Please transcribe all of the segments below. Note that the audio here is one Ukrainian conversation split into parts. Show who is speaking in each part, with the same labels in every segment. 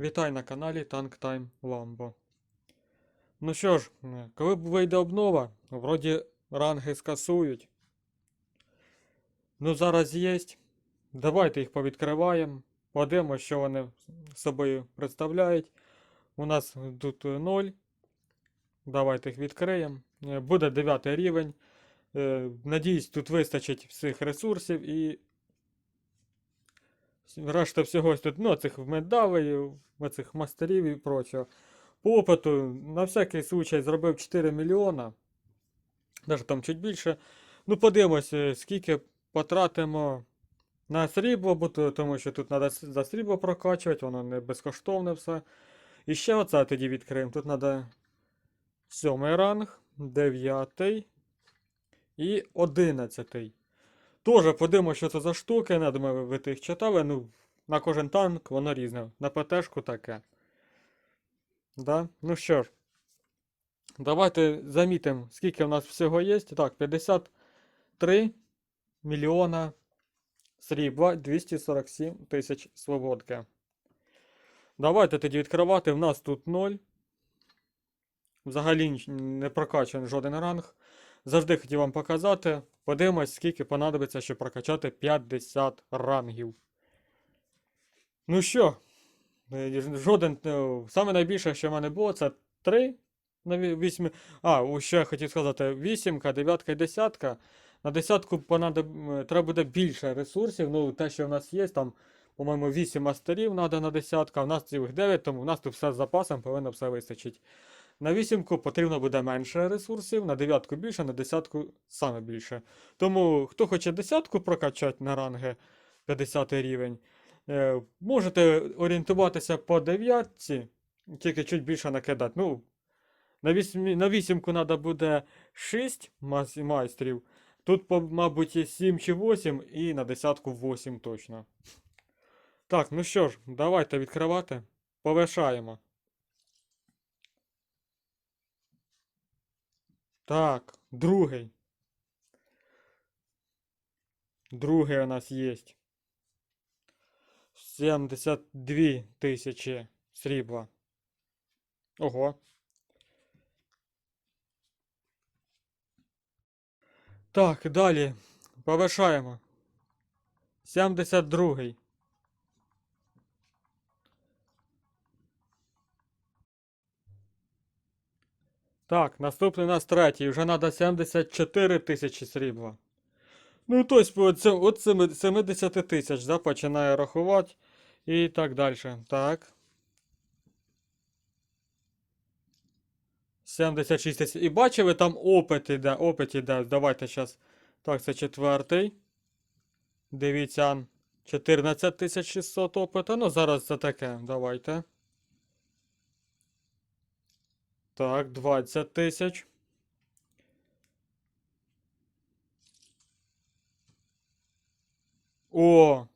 Speaker 1: Вітай на каналі Tank Time Lambo. Ну що ж, е, коли вийде обнова, вроді ранги скасують. Ну зараз є. Давайте їх повідкриваємо. Подивимося, що вони собою представляють. У нас тут 0. Давайте їх відкриємо. Е, Буде 9 рівень. Е, Надіюсь, тут вистачить всіх ресурсів і решта всього тут, ну, цих медалей, оцих мастерів і прочого. По опиту, на всякий случай, зробив 4 мільйона. Навіть там чуть більше. Ну, подивимося, скільки потратимо на срібло, бо то- тому що тут треба за срібло прокачувати, воно не безкоштовне все. І ще оце тоді відкриємо. Тут треба сьомий ранг, дев'ятий і одинадцятий. Тоже подивимося, що це за штуки. Я думаю, ви тих читали. Ну, на кожен танк воно різне. На ПТшку таке. Да? Ну що ж, давайте замітимо, скільки в нас всього є. Так, 53 мільйона срібла, 247 тисяч свободки. Давайте тоді відкривати. В нас тут 0. Взагалі не прокачаний жоден ранг. Завжди хотів вам показати. Подивимось, скільки понадобиться, щоб прокачати 50 рангів. Ну що, е, жоден. е, Саме найбільше, що в мене було, це 3 на 8. А, ще хотів сказати, 8, 9 і 10. На десятку понадоб... треба буде більше ресурсів. Ну, те, що в нас є, там, по-моєму, 8 мастерів треба на десятку, а в нас цілих 9, тому в нас тут все з запасом повинно все вистачить. На вісімку потрібно буде менше ресурсів, на дев'ятку більше, на десятку саме більше. Тому, хто хоче десятку прокачати на ранги 50 рівень, е, можете орієнтуватися по дев'ятці, тільки чуть більше накидати. Ну, на, вісьмі, на вісімку треба буде 6 майстрів. Тут, мабуть, 7 чи 8, і на десятку 8 точно. Так, ну що ж, давайте відкривати. Повершаємо. Так, другий. Другий у нас є. 72 тисячі срібла. Ого. Так, далі. Повершаємо. 72. Так, наступний у нас третій. Вже треба 74 тисячі срібла. Ну, тобто, от, це- от семи- 70 тисяч, да, починає рахувати. І так далі. Так. 76 тисяч. І бачили, там опит іде, опит іде. Давайте зараз. Так, це четвертий. Дивіться. 14 600 опита. Ну, зараз це таке. Давайте. Так, 20 тисяч. О!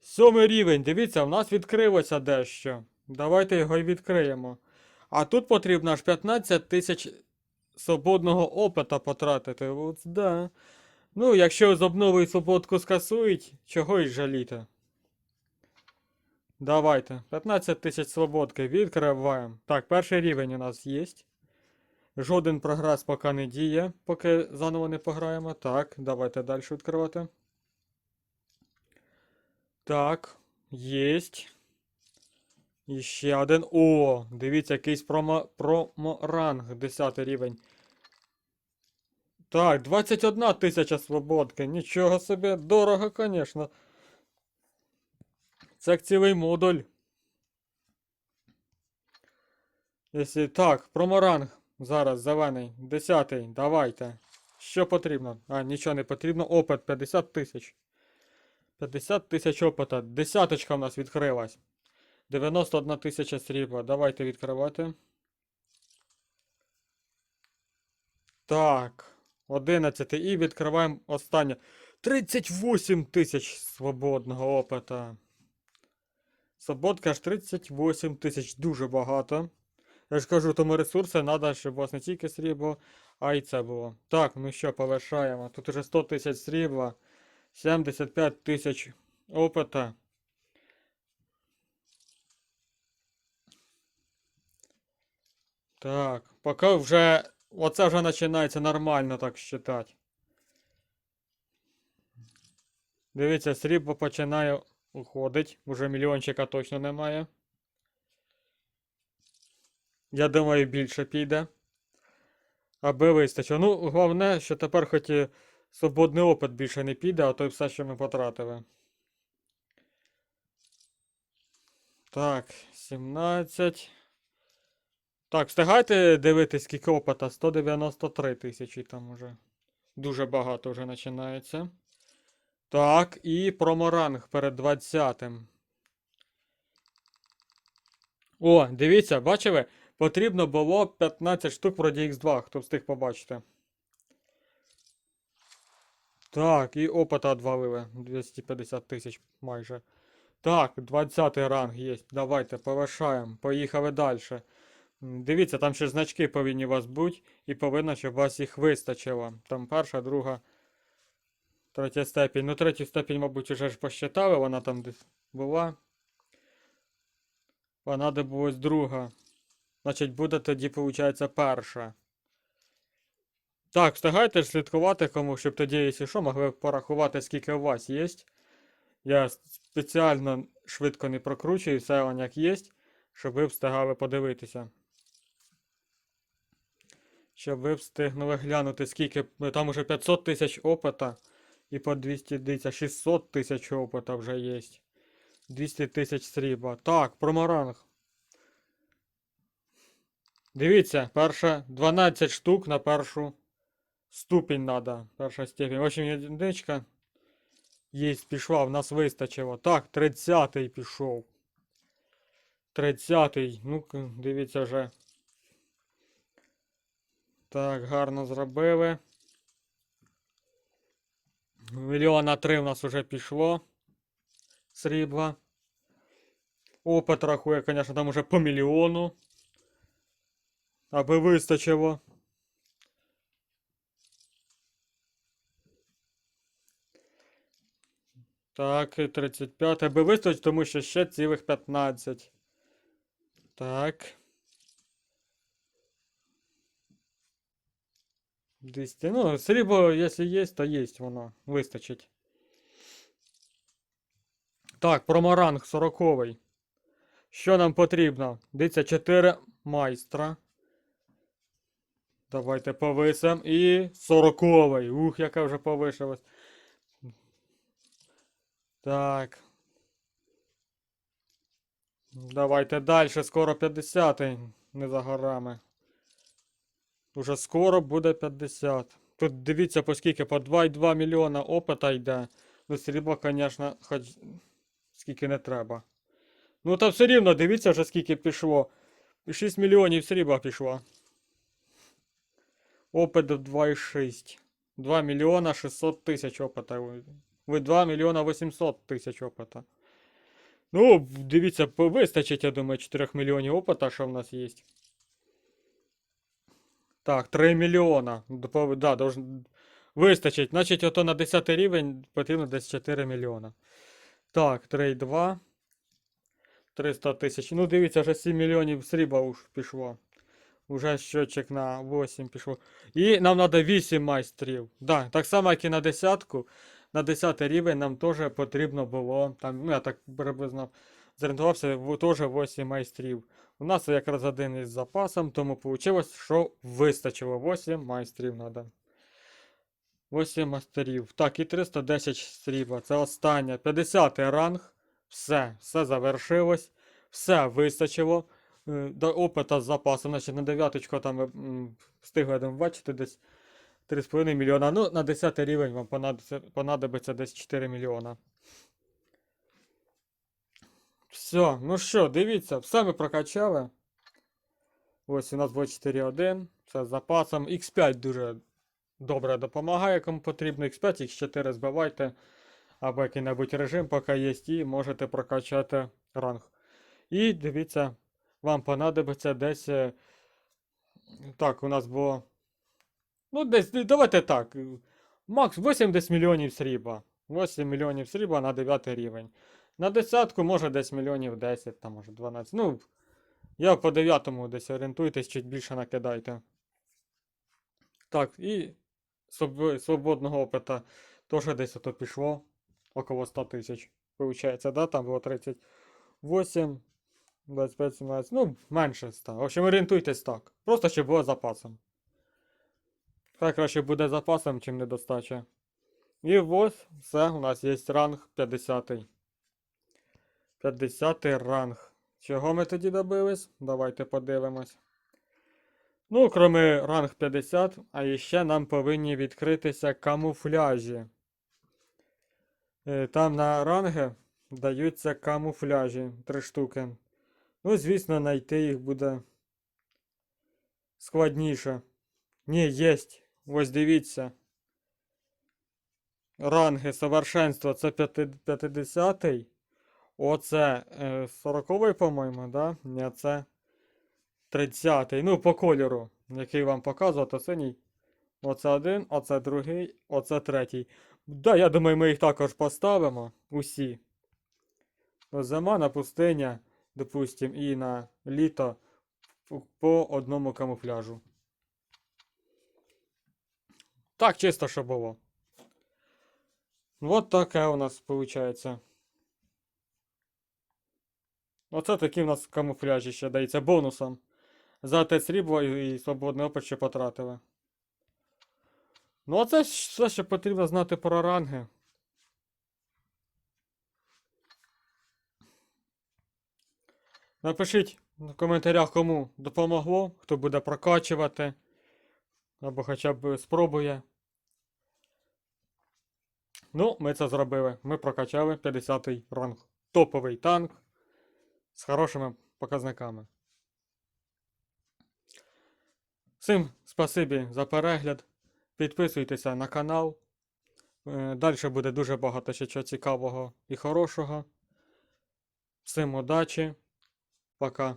Speaker 1: Сьомий рівень. Дивіться, в нас відкрилося дещо. Давайте його і відкриємо. А тут потрібно аж 15 тисяч свободного опита потратити. От, да. Ну, якщо з обновою свободку скасують, чого й жаліти. Давайте. 15 тисяч свободки відкриваємо. Так, перший рівень у нас є. Жоден прогрес поки не діє, поки заново не пограємо. Так, давайте далі відкривати. Так, єсть. І ще один. О, дивіться, якийсь промо, проморанг, 10 рівень. Так, 21 тисяча свободки. Нічого собі, дорого, звісно. Це як цілий модуль. Якщо так, проморанг. Зараз зелений. 10. Давайте. Що потрібно? А, нічого не потрібно. Опит 50 тисяч. 50 тисяч опита. Десяточка в нас відкрилась. 91 тисяча срібла. Давайте відкривати. Так. 11. І відкриваємо останнє. 38 тисяч свободного опита. Свободка аж 38 тисяч. Дуже багато. Я ж кажу, тому ресурси треба, щоб у вас не тільки срібло, а й це було. Так, ну що, повершаємо. Тут уже 100 тисяч срібла. 75 тисяч опита. Так, поки вже. Оце вже починається нормально так считати. Дивіться, срібло починає уходить. Уже мільйончика точно немає. Я думаю, більше піде. Аби вистачило. Ну, головне, що тепер хоч і свободний опит більше не піде, а то й все, що ми потратили. Так, 17. Так, встигайте дивитись, скільки опита? 193 тисячі там уже. Дуже багато вже починається. Так, і проморанг перед 20-м. О, дивіться, бачили? Потрібно було 15 штук вроді X2, хто встиг побачити. Так, і опита відвалили. 250 тисяч майже. Так, 20 ранг є. Давайте, повишаємо. Поїхали далі. Дивіться, там ще значки повинні у вас бути, і повинно, щоб у вас їх вистачило. Там перша, друга, третя степінь. Ну, третю степінь, мабуть, вже ж посчитали, вона там десь була. Вона де була друга. Значить, буде тоді, виходить, перша. Так, встигайте ж слідкувати кому, щоб тоді, якщо що, могли порахувати, скільки у вас є. Я спеціально швидко не прокручую, все як є, щоб ви встигали подивитися. Щоб ви встигнули глянути, скільки. ну, Там уже 500 тисяч опита. І по 200 дивіться, 600 тисяч опита вже є. 200 тисяч срібла. Так, проморанг. Дивіться, перша 12 штук на першу ступінь надо. Перша степень. В общем, единичка. Єсть, пішла, в нас вистачило. Так, 30-й пішов. 30-й. Ну, дивіться вже. Так, гарно зробили. Мільйона три в нас вже пішло. Срібла. Опит рахує, звісно, там уже по мільйону. Аби вистачило. Так, і 35. Аби вистачить, тому що ще цілих 15. Так. 200. Ну, срібло, якщо є, то є воно. Вистачить. Так, проморанг 40. Що нам потрібно? Дивіться, 4 майстра. Давайте повисимо. І 40. -й. Ух, яка вже повишилась. Так. Давайте далі. Скоро 50-й. не за горами. Уже скоро буде 50. Тут дивіться, по скільки, по 2,2 мільйона опита йде. Ну, срібла, звісно, хоч скільки не треба. Ну, та все рівно, дивіться вже скільки пішло. 6 мільйонів срібла пішло. Опит 2,6. 2 мільйона 600 тисяч опита. Ви 2 мільйона 800 тисяч опита. Ну, дивіться, вистачить, я думаю, 4 мільйонів опита, що в нас є. Так, 3 мільйона. Да, должен... Вистачить. Значить, ото на 10 рівень потрібно десь 4 мільйона. Так, 3,2. 300 тисяч. Ну, дивіться, вже 7 мільйонів срібла уж пішло. Уже щочек на 8 пішло. І нам треба 8 майстрів. Да, так само, як і на десятку. На 10 рівень нам теж потрібно було. Там, ну, я так приблизно зорієнтувався, в- теж 8 майстрів. У нас якраз один із запасом, тому вийшло, що вистачило 8 майстрів надо. 8 майстрів. Так, і 310 срібла. Це останнє. 50 ранг. Все, все завершилось. Все вистачило. Е, До опита з запасом. Значить, на дев'яточку там встигли там бачити десь 3,5 мільйона. Ну, на 10 рівень вам понадобиться, понадобиться десь 4 мільйона. Все, ну що, дивіться, все ми прокачали. Ось у нас було 4.1. Це з запасом. X5 дуже добре допомагає, кому потрібно. X5, X4 збивайте. Або який-небудь режим, поки є, і можете прокачати ранг. І дивіться, вам понадобиться десь. е, Так, у нас було. Ну, десь, давайте так. е, Макс 80 мільйонів срібла. 8 мільйонів срібла на 9 рівень. На десятку може десь мільйонів 10, там може 12. Ну, Я по дев'ятому десь орієнтуйтесь, чуть більше накидайте. Так, і своб- свободного опита теж десь ото пішло. Около 100 тисяч. Получається, да? Там було 38, 25, 17. Ну, менше 100. В общем, орієнтуйтесь так. Просто щоб було запасом. Хай краще буде запасом, чим недостача. І ось все, у нас є ранг 50. 50 ранг. Чого ми тоді добились? Давайте подивимось. Ну, кроме ранг 50, а іще нам повинні відкритися камуфляжі. Е, Там на ранги даються камуфляжі, три штуки. Ну, звісно, знайти їх буде складніше. Ні, єсть. Ось дивіться. Ранги совершенства це 50-й. Оце е, 40-й, по-моєму, да? Ні, це 30-й. Ну, по кольору, який вам показував, то синій. Оце один, оце другий, оце третій. Да, я думаю, ми їх також поставимо. Усі. Зима на пустиня, допустим, і на літо по одному камуфляжу. Так, чисто, що було. Вот таке у нас виходить. Оце такі в нас камуфляжі ще дається бонусом. За те срібло і, і свободний опит ще потратили. Ну, а це все, що потрібно знати про ранги. Напишіть в коментарях, кому допомогло, хто буде прокачувати. Або хоча б спробує. Ну, ми це зробили. Ми прокачали 50-й ранг. Топовий танк з хорошими показниками. Всім спасибі за перегляд. Підписуйтеся на канал. Далі буде дуже багато ще чого цікавого і хорошого. Всім удачі. Пока.